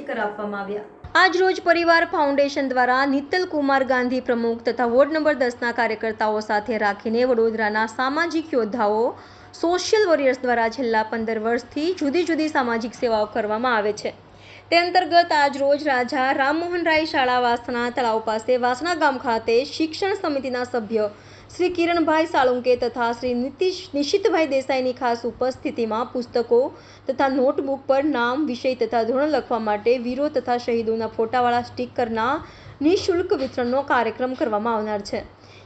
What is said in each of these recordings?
આપવામાં આવ્યા. આજ રોજ પરિવાર ફાઉન્ડેશન દ્વારા નિત્તલ કુમાર ગાંધી પ્રમુખ તથા વોર્ડ નંબર દસના કાર્યકર્તાઓ સાથે રાખીને વડોદરાના સામાજિક યોદ્ધાઓ સોશિયલ વોરિયર્સ દ્વારા છેલ્લા પંદર વર્ષથી જુદી જુદી સામાજિક સેવાઓ કરવામાં આવે છે. તે અંતર્ગત આજરોજ રાજા રામમોહન રાય શાળા વાસણા તળાવ પાસે વાસણા ગામ ખાતે શિક્ષણ સમિતિના સભ્ય શ્રી કિરણભાઈ સાળુંકે તથા શ્રી નીતિશ નિશિતભાઈ દેસાઈની ખાસ ઉપસ્થિતિમાં પુસ્તકો તથા નોટબુક પર નામ, વિષય તથા ધોરણ લખવા માટે વીરો તથા શહીદોના ફોટાવાળા સ્ટીકરના નિઃશુલ્ક વિતરણનો કાર્યક્રમ કરવામાં આવનાર છે.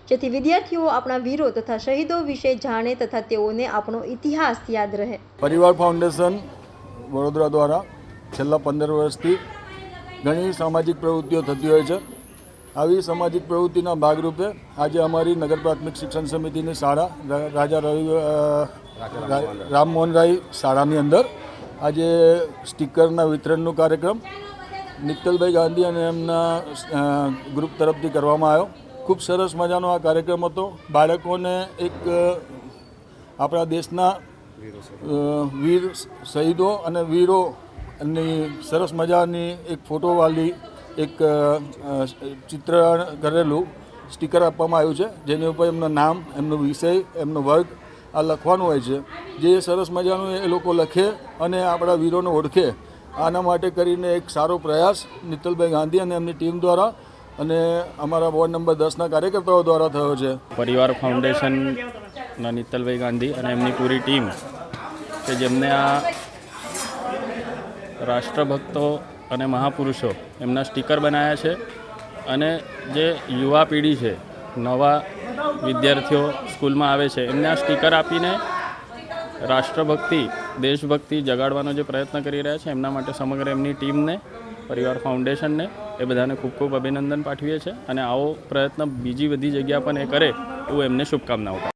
જેથી વિદ્યાર્થીઓ આપણા વીરો તથા શહીદો વિશે જાણે તથા તેઓને આપણો ઇતિહાસ યાદ રહે. પરિવાર ફાઉન્ડેશન વડોદરા દ્વારા છેલ્લા પંદર વર્ષથી ઘણી સામાજિક પ્રવૃત્તિઓ થતી હોય છે. આવી સામાજિક પ્રવૃત્તિના ભાગરૂપે આજે અમારી નગર પ્રાથમિક શિક્ષણ સમિતિની શાળા રાજા રવિ રામમોહન રાય શાળાની અંદર આજે સ્ટીકરના વિતરણનો કાર્યક્રમ નિત્તલભાઈ ગાંધી અને એમના ગ્રુપ તરફથી કરવામાં આવ્યો. ખૂબ સરસ મજાનો આ કાર્યક્રમ હતો. બાળકોને એક આપણા દેશના વીર શહીદો અને વીરો ની સરસ મજાની એક ફોટોવાળી એક ચિત્ર કરેલું સ્ટીકર આપવામાં આવ્યું છે, જેની ઉપર એમનું નામ, એમનો વિષય, એમનો વર્ગ આ લખવાનું હોય છે. જે સરસ મજાનું એ લોકો લખે અને આપણા વીરોને ઓળખે. આના માટે કરીને એક સારો પ્રયાસ નિતલભાઈ ગાંધી અને એમની ટીમ દ્વારા અને અમારા વોર્ડ નંબર દસના કાર્યકર્તાઓ દ્વારા થયો છે. પરિવાર ફાઉન્ડેશનના નિત્તલભાઈ ગાંધી અને એમની પૂરી ટીમ કે જેમને આ રાષ્ટ્રભક્તો અને મહાપુરુષો એમના સ્ટીકર બનાવ્યા છે અને જે યુવા પેઢી છે, નવા વિદ્યાર્થીઓ સ્કૂલમાં આવે છે, એમને આ સ્ટીકર આપીને રાષ્ટ્રભક્તિ, દેશભક્તિ જગાડવાનો જે પ્રયત્ન કરી રહ્યા છે, એમના માટે સમગ્ર એમની ટીમને, પરિવાર ફાઉન્ડેશનને એ બધાને ખૂબ ખૂબ અભિનંદન પાઠવીએ છીએ અને આવો પ્રયત્ન બીજી બધી જગ્યા પણ એ કરે એવું એમને શુભકામનાઓ